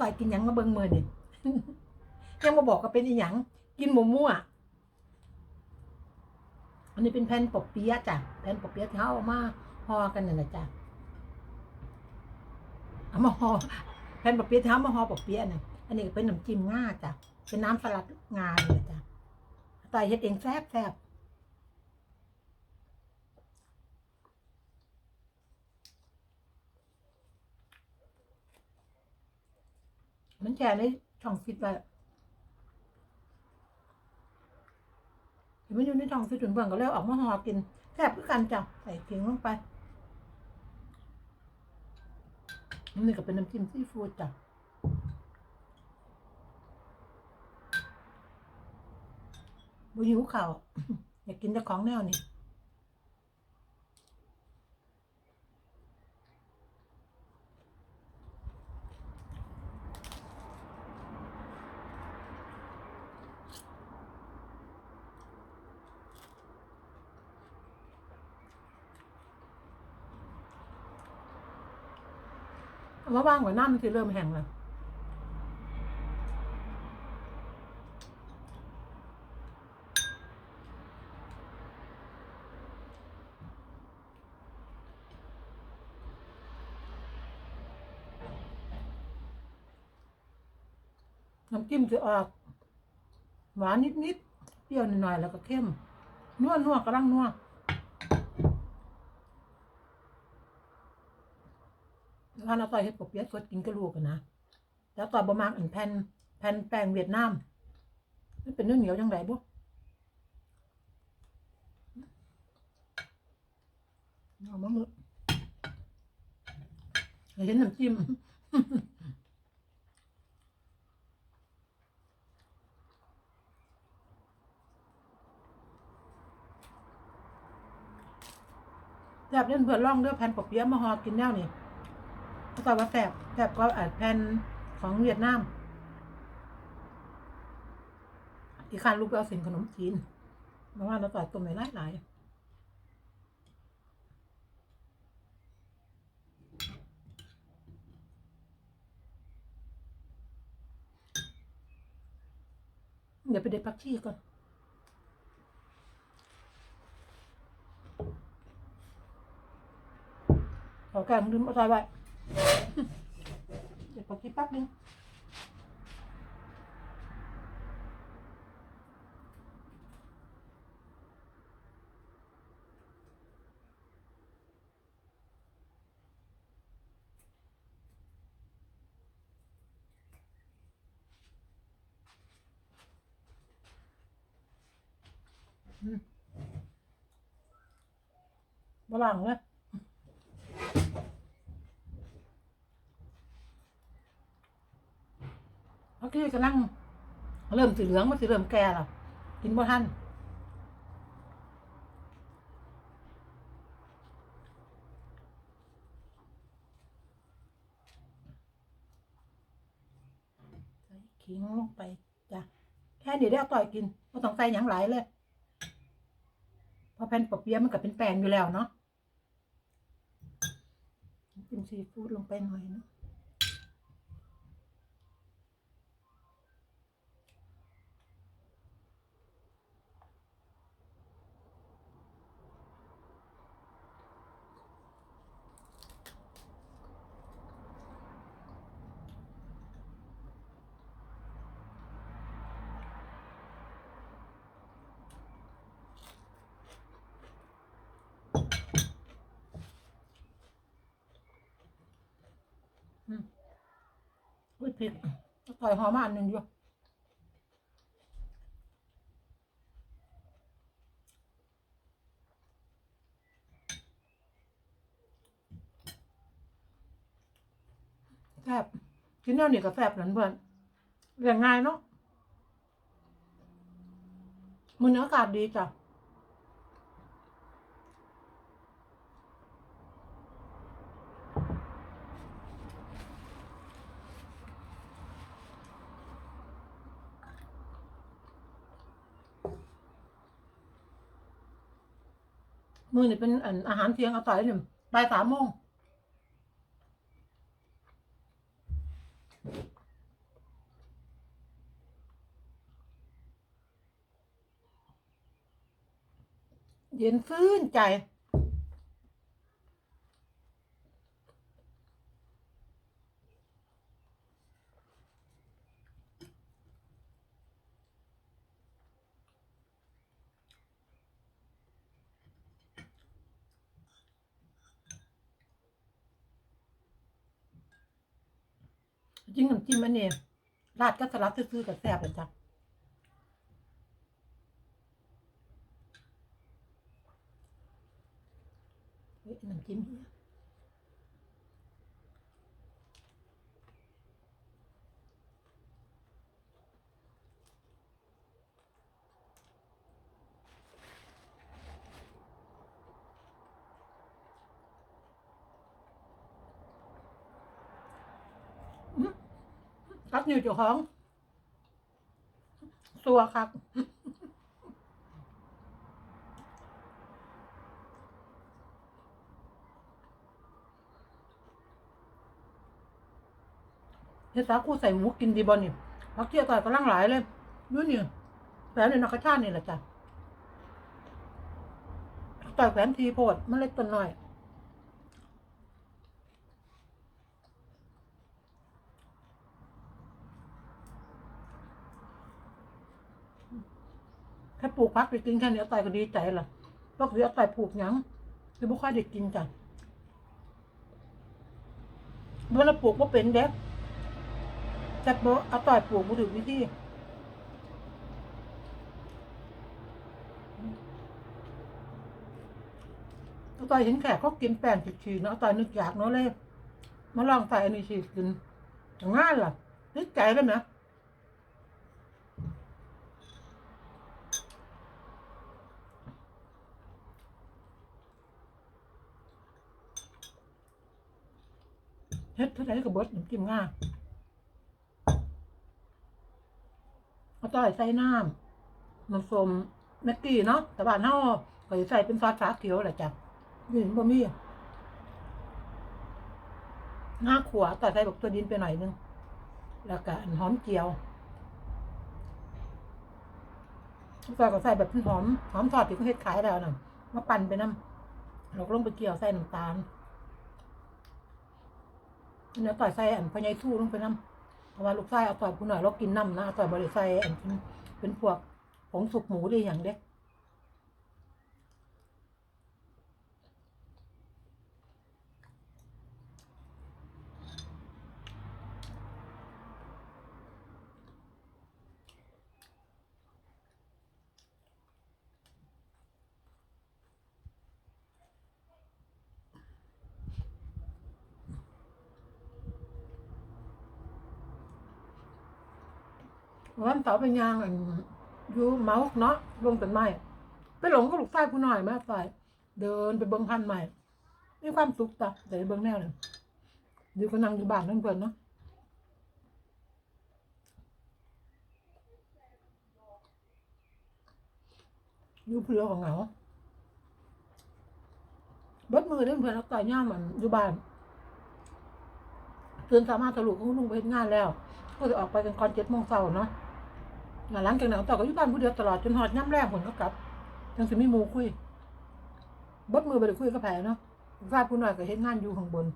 ต่อยกินหยังมาเบิ่งมือนี่ ยังมาบอกก็เป็นอีหยัง กินหมูมั่วอันนี้เป็นแผ่นปกเปี๊ยะจ้ะแผ่นปกเปี๊ยะที่เขาเอามาห่อกันนั่นแหละจ้ะเอามาห่อแผ่นปกเปี๊ยะที่เขามาห่อปกเปี๊ยะน่ะอันนี้ก็เป็นน้ำจิ้มง่าจ้ะเป็นน้ำสลัดงาเลยจ้ะต่อยเฮ็ดเองแซ่บแซ่บ มันแชร์ในช่องฟิตไว้เห็นมันอยู่ในช่องฟิตถึงเบิ่งก็เลยเออกมาห่อกินแซ่บคือกันจ้ะใส่เคียงลงไปนี่ก็เป็นน้ำจิ้มซีฟู้ดจ้ะบุหิวข่าวอยากกินแต่ของแนวนี้ เอามาว่างไว้น้ำมันจะเริ่มแห้งแล้วน้ำจิ้มจะออก หวานนิดๆเปรี้ยวหน่อยๆแล้วก็เข้มนัวนัวๆกำลังนัว ถ้าเราต่อยเห็ดปกเปี๊ยะสดกินกระลูกกันนะแล้วต่อยบะมากอันแผ่นแผ่นแป้งเวียดนามมันเป็นเนื้อเหนียวยังไงบุ๊เอามามือเห็นน้ำจิ้มแซ่บเล่นเพื่อนร่องเด้อแผ่นปกเปี๊ยะมาหอกินแนวนี่ ก็ตอบว่าแซ่บแซ่บก็อ่าแผ่นของเวียดนาม อีกคันลูกไปเอาสินขนมจีนมาว่าเราต่อยตัวไม่ไล่หลายเดี๋ยวไปเด็ดปักชีก่อนขอแกงลืมเอาใส่ไว้ ปกินแป๊บนึงอืมบลังเลย โอเค กำลังเริ่มสีเหลืองมันสีเริ่มแก่แล้วกินบ่ทันใส่ขิงลงไปจ้ะแค่นี้ได้เอาต่อยกินไม่ต้องใส่หยังหลายเลยเพราะแผ่นปะเปี๊ยะมันก็เป็นแป้งอยู่แล้วเนาะจิ้มซีฟู้ดลงไปหน่อยเนาะ อุ้ยผ็ดต่อยหอมอันหนึ่งอยู่แซ่บกินแนวนี้ก็แซ่บนั่นเพื่อนเรียงง่ายเนาะมันอากาศดีจ้ะ มือนี่เป็นอาหารเที่ยงเอาต่อยหนึ่งบ่ายสามโมงเย็นฟื้นใจ จริงน้ำจิ้มมันนี้ราดก็สลัดซื้อๆกับแซ่บเลยจ้ะน้ำจิ้ม เฮียกัดนิ้วเจ้าของสัวครับเฮ็ดสาคูใส่หมูกินดีบอนี่พักเที่ยวต่อยกำลังหลายเลยนู่นนี่แฝนในนักชาตินี่แหละจ้ะต่อยแฝนทีโพดมันเล็กตัวน้อย ถ้าปลูกพักไปกินแค่นี้อาต่อยก็ดีใจล่ะปกติเอาต่อยปลูกหยังคือบ่ค่อยได้กินจ้ะเมื่อเราปลูกบ่เป็นเด็กแต่บ่เอาต่อยปลูกบ่ถูกวิธีเอาต่อยเห็นแขกเขากินแป้งฉีดๆเนาะเอาต่อยนึกอยากเนาะเลย มาลองใส่อันนี้ฉีดกินง่ายล่ะนึกใจเลยนะ เฮ็ดเท่าไหร่ก็เบิดน้ำจิ้มง่ายเอาต่อยใส่น้ำน้ำส้มแม็กกี้เนาะแต่บ้านเฮาก็สิใส่เป็นซอสชาเขียวแหละจ้ะนี่บ่มีหน้าขวาต่อยใส่บักตัวดินไปหน่อยนึง แล้วก็หอมเจียวใส่ก็ใส่แบบหอมหอมทอดที่เขาเฮ็ดขายแล้วน่ะมาปั่นไปน้ำเราก็ลงไปเกี่ยวใส่น้ำตาล เนื้อต่อยใส่อันพญายสู้ลงไปน้ำเพราะว่าลูกไส้เอาต่อยคุณหน่อยเรากินน้ำนะเอาต่อยบริไส้อันเป็นเป็นพวกผงสุกหมูได้อย่างเด็ก วันเสาร์เป็นยางอยู่เมาส์เนาะลงต้นไม้ไปหลงก็ลูกไส้ผู้หน่อยมาใส่เดินไปเบิ้งพันใหม่มีความสุขจ้ะแต่เบิ้งแนวเลยเดี๋ยวก็นั่งอยู่บ้านนั่งเพลินเนาะอยู่เพื่อของเหงาบดมือเล่นเพื่อนแล้วต่อยย่ามมันอยู่บ้านเตื่นสามารถทะลุเขาลุงไปเฮ็ดงานแล้ว ก็จะออกไปกันก่อนเจ็ดโมงเช้าเนาะ หลังจากนั้นต่อก็อยู่บ้านผู้เดียวตลอดจนหอดย่ำแรงผลก็กลับทั้งสิมีหมูคุยบดมือไปเลยคุยกับแผลเนาะฟาดผู้น้อยก็เห็นงานอยู่ข้างบน